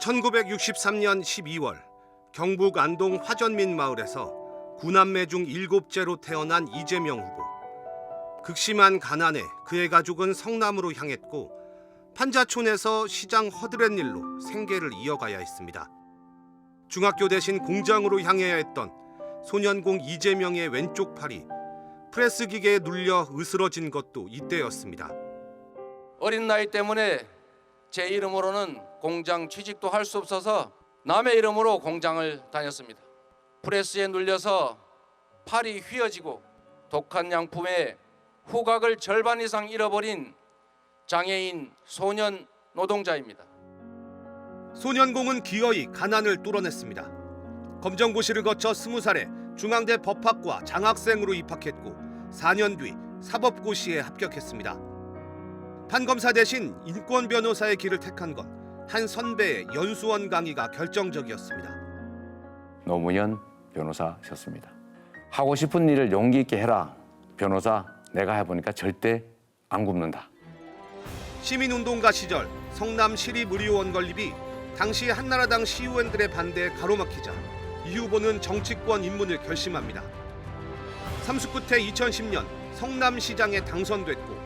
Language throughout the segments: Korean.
1963년 12월 경북 안동 화전민 마을에서 구남매 중 일곱째로 태어난 이재명 후보. 극심한 가난에 그의 가족은 성남으로 향했고 판자촌에서 시장 허드렛 일로 생계를 이어가야 했습니다. 중학교 대신 공장으로 향해야 했던 소년공 이재명의 왼쪽 팔이 프레스 기계에 눌려 으스러진 것도 이때였습니다. 어린 나이 때문에 제 이름으로는 공장 취직도 할 수 없어서 남의 이름으로 공장을 다녔습니다. 프레스에 눌려서 팔이 휘어지고 독한 양품에 후각을 절반 이상 잃어버린 장애인 소년 노동자입니다. 소년공은 기어이 가난을 뚫어냈습니다. 검정고시를 거쳐 스무 살에 중앙대 법학과 장학생으로 입학했고 4년 뒤 사법고시에 합격했습니다. 판검사 대신 인권 변호사의 길을 택한 건 한 선배의 연수원 강의가 결정적이었습니다. 노무현 변호사셨습니다. 하고 싶은 일을 용기 있게 해라. 변호사 내가 해보니까 절대 안 굽는다. 시민운동가 시절 성남 시립의료원 건립이 당시 한나라당 시의원들의 반대에 가로막히자 이 후보는 정치권 입문을 결심합니다. 삼수 끝에 2010년 성남시장에 당선됐고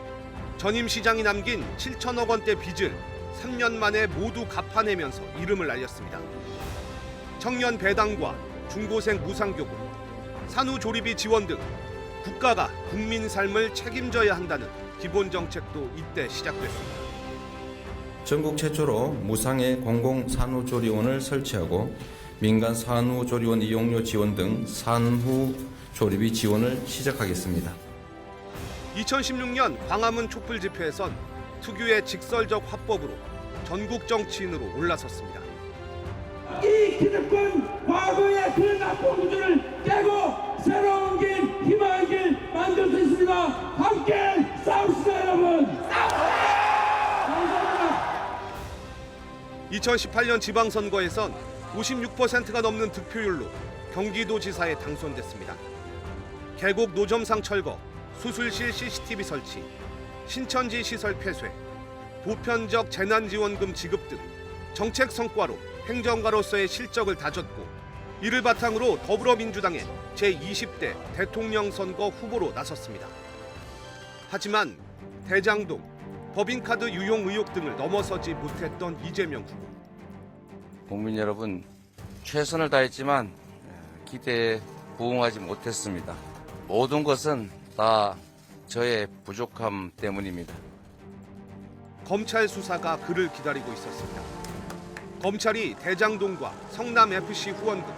전임 시장이 남긴 7천억 원대 빚을 3년 만에 모두 갚아내면서 이름을 알렸습니다. 청년 배당과 중고생 무상교부, 산후조리비 지원 등 국가가 국민 삶을 책임져야 한다는 기본 정책도 이때 시작됐습니다. 전국 최초로 무상의 공공 산후조리원을 설치하고 민간 산후조리원 이용료 지원 등 산후조리비 지원을 시작하겠습니다. 2016년 광화문 촛불 집회에선 특유의 직설적 화법으로 전국 정치인으로 올라섰습니다. 이 기득권 과거의 그 나쁜 구조를 깨고 새로운 길, 희망의 길 만들 수 있습니다. 함께 싸웁시다, 여러분. 감사합니다. 2018년 지방선거에선 56%가 넘는 득표율로 경기도지사에 당선됐습니다. 계곡 노점상 철거, 수술실 CCTV 설치, 신천지 시설 폐쇄, 보편적 재난지원금 지급 등 정책 성과로 행정가로서의 실적을 다졌고 이를 바탕으로 더불어민주당의 제20대 대통령 선거 후보로 나섰습니다. 하지만 대장동, 법인카드 유용 의혹 등을 넘어서지 못했던 이재명 후보. 국민 여러분 최선을 다했지만 기대에 부응하지 못했습니다. 모든 것은 다 저의 부족함 때문입니다. 검찰 수사가 그를 기다리고 있었습니다. 검찰이 대장동과 성남 FC 후원금,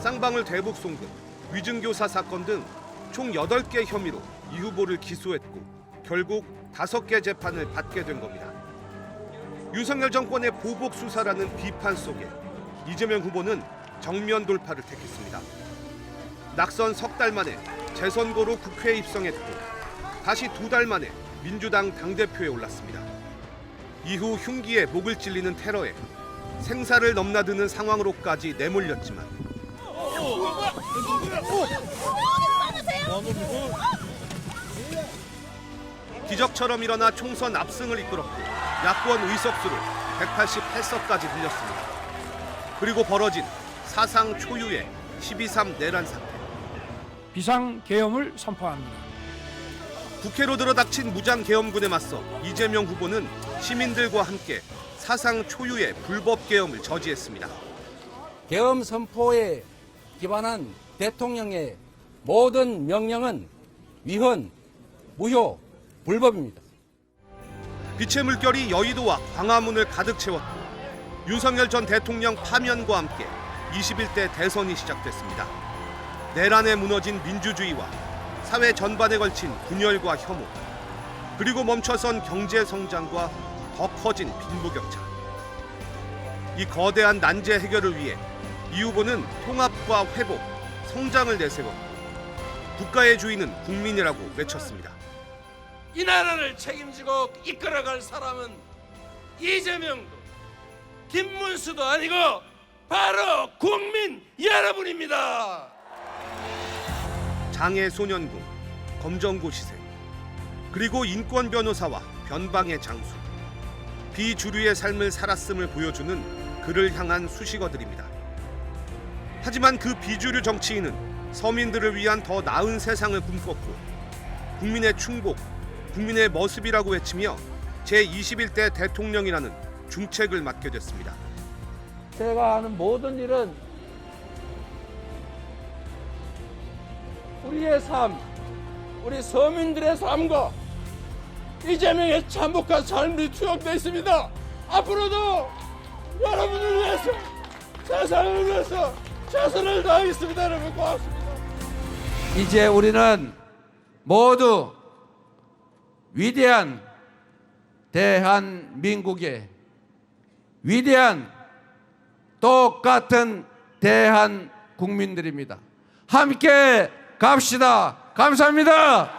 쌍방울 대북 송금, 위증교사 사건 등 총 8개 혐의로 이 후보를 기소했고 결국 5개 재판을 받게 된 겁니다. 윤석열 정권의 보복 수사라는 비판 속에 이재명 후보는 정면 돌파를 택했습니다. 낙선 석 달 만에 재선거로 국회에 입성했고 다시 두 달 만에 민주당 당대표에 올랐습니다. 이후 흉기에 목을 찔리는 테러에 생사를 넘나드는 상황으로까지 내몰렸지만 기적처럼 일어나 총선 압승을 이끌었고 야권 의석수를 188석까지 늘렸습니다. 그리고 벌어진 사상 초유의 12.3 내란 사태. 비상 계엄을 선포합니다. 국회로 들어닥친 무장 계엄군에 맞서 이재명 후보는 시민들과 함께 사상 초유의 불법 계엄을 저지했습니다. 계엄 선포에 기반한 대통령의 모든 명령은 위헌, 무효, 불법입니다. 빛의 물결이 여의도와 광화문을 가득 채웠고 윤석열 전 대통령 파면과 함께 21대 대선이 시작됐습니다. 내란에 무너진 민주주의와 사회 전반에 걸친 분열과 혐오 그리고 멈춰선 경제 성장과 더 커진 빈부격차 이 거대한 난제 해결을 위해 이 후보는 통합과 회복, 성장을 내세웠고 국가의 주인은 국민이라고 외쳤습니다. 이 나라를 책임지고 이끌어갈 사람은 이재명도 김문수도 아니고 바로 국민 여러분입니다. 장애 소년군, 검정고 시생, 그리고 인권 변호사와 변방의 장수, 비주류의 삶을 살았음을 보여주는 그를 향한 수식어들입니다. 하지만 그 비주류 정치인은 서민들을 위한 더 나은 세상을 꿈꿨고 국민의 충복, 국민의 머습이라고 외치며 제21대 대통령이라는 중책을 맡게 됐습니다. 제가 하는 모든 일은 우리의 삶, 우리 서민들의 삶과 이재명의 참혹한 삶이 투영되어 있습니다. 앞으로도 여러분을 위해서 세상을 위해서 최선을 다하겠습니다. 여러분 고맙습니다. 이제 우리는 모두 위대한 대한민국의 위대한 똑같은 대한 국민들입니다. 함께 갑시다. 감사합니다.